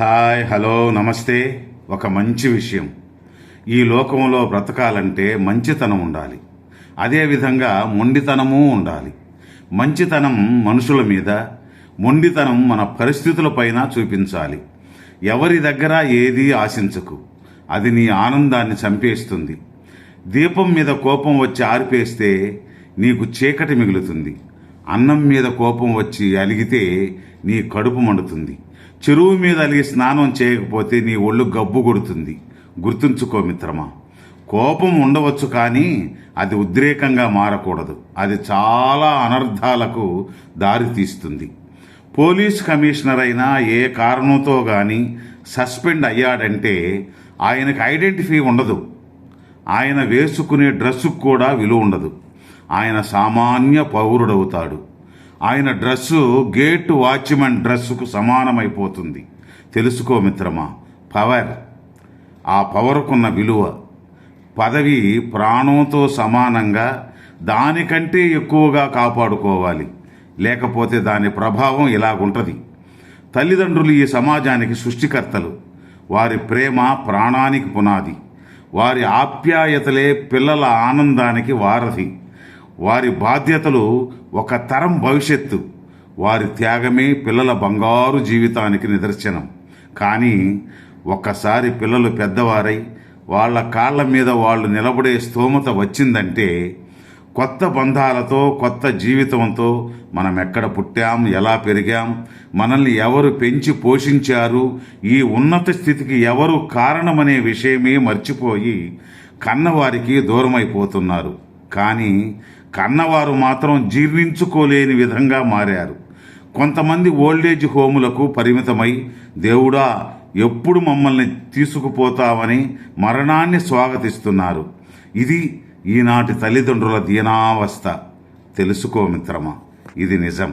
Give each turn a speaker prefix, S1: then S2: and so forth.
S1: Hi hello నమస్తే. ఒక మంచి విషయం. ఈ లోకంలో బ్రతకాలంటే మంచితనం ఉండాలి. అదేవిధంగా మొండితనము ఉండాలి. మంచితనం మనుషుల మీద మొండితనం మన పరిస్థితులపైన చూపించాలి. ఎవరి దగ్గర ఏది ఆశించకు. అది నీ ఆనందాన్ని చంపేస్తుంది. దీపం మీద కోపం వచ్చి ఆరిపేస్తే నీకు చీకటి మిగులుతుంది. అన్నం మీద కోపం వచ్చి అలిగితే నీ కడుపు మండుతుంది. చెరువు మీద అలిగి స్నానం చేయకపోతే నీ ఒళ్ళు గబ్బు కొడుతుంది. గుర్తుంచుకో మిత్రమా కోపం ఉండవచ్చు కానీ అది ఉద్రేకంగా మారకూడదు. అది చాలా అనర్థాలకు దారితీస్తుంది పోలీస్ కమిషనర్ అయినా ఏ కారణంతో కానీ సస్పెండ్ అయ్యాడంటే ఆయనకు ఐడెంటిఫై ఉండదు. ఆయన వేసుకునే డ్రెస్సుకు కూడా విలువ ఉండదు. ఆయన సామాన్య పౌరుడవుతాడు. ఆయన డ్రెస్సు గేట్ వాచ్మెన్ డ్రెస్సుకు సమానమైపోతుంది. తెలుసుకో మిత్రమా పవర్. ఆ పవర్కున్న విలువ. పదవి ప్రాణంతో సమానంగా దానికంటే ఎక్కువగా కాపాడుకోవాలి. లేకపోతే దాని ప్రభావం ఇలాగుంటుంది. తల్లిదండ్రులు ఈ సమాజానికి సృష్టికర్తలు. వారి ప్రేమ ప్రాణానికి పునాది. వారి ఆప్యాయతలే పిల్లల ఆనందానికి వారధి. వారి బాధ్యతలు ఒక తరం భవిష్యత్తు. వారి త్యాగమే పిల్లల బంగారు జీవితానికి నిదర్శనం. కానీ ఒక్కసారి పిల్లలు పెద్దవారై వాళ్ళ కాళ్ళ మీద వాళ్ళు నిలబడే స్తోమత వచ్చిందంటే కొత్త బంధాలతో కొత్త జీవితంతో మనం ఎక్కడ పుట్టాం ఎలా పెరిగాం మనల్ని ఎవరు పెంచి పోషించారు ఈ ఉన్నత స్థితికి ఎవరు కారణమనే విషయమే మర్చిపోయి కన్నవారికి దూరమైపోతున్నారు. కానీ కన్నవారు మాత్రం జీర్ణించుకోలేని విధంగా మారారు. కొంతమంది ఓల్డేజ్ హోములకు పరిమితమై దేవుడా ఎప్పుడు మమ్మల్ని తీసుకుపోతావని మరణాన్ని స్వాగతిస్తున్నారు. ఇది ఈనాటి తల్లిదండ్రుల దీనావస్థ. తెలుసుకో మిత్రమా ఇది నిజం.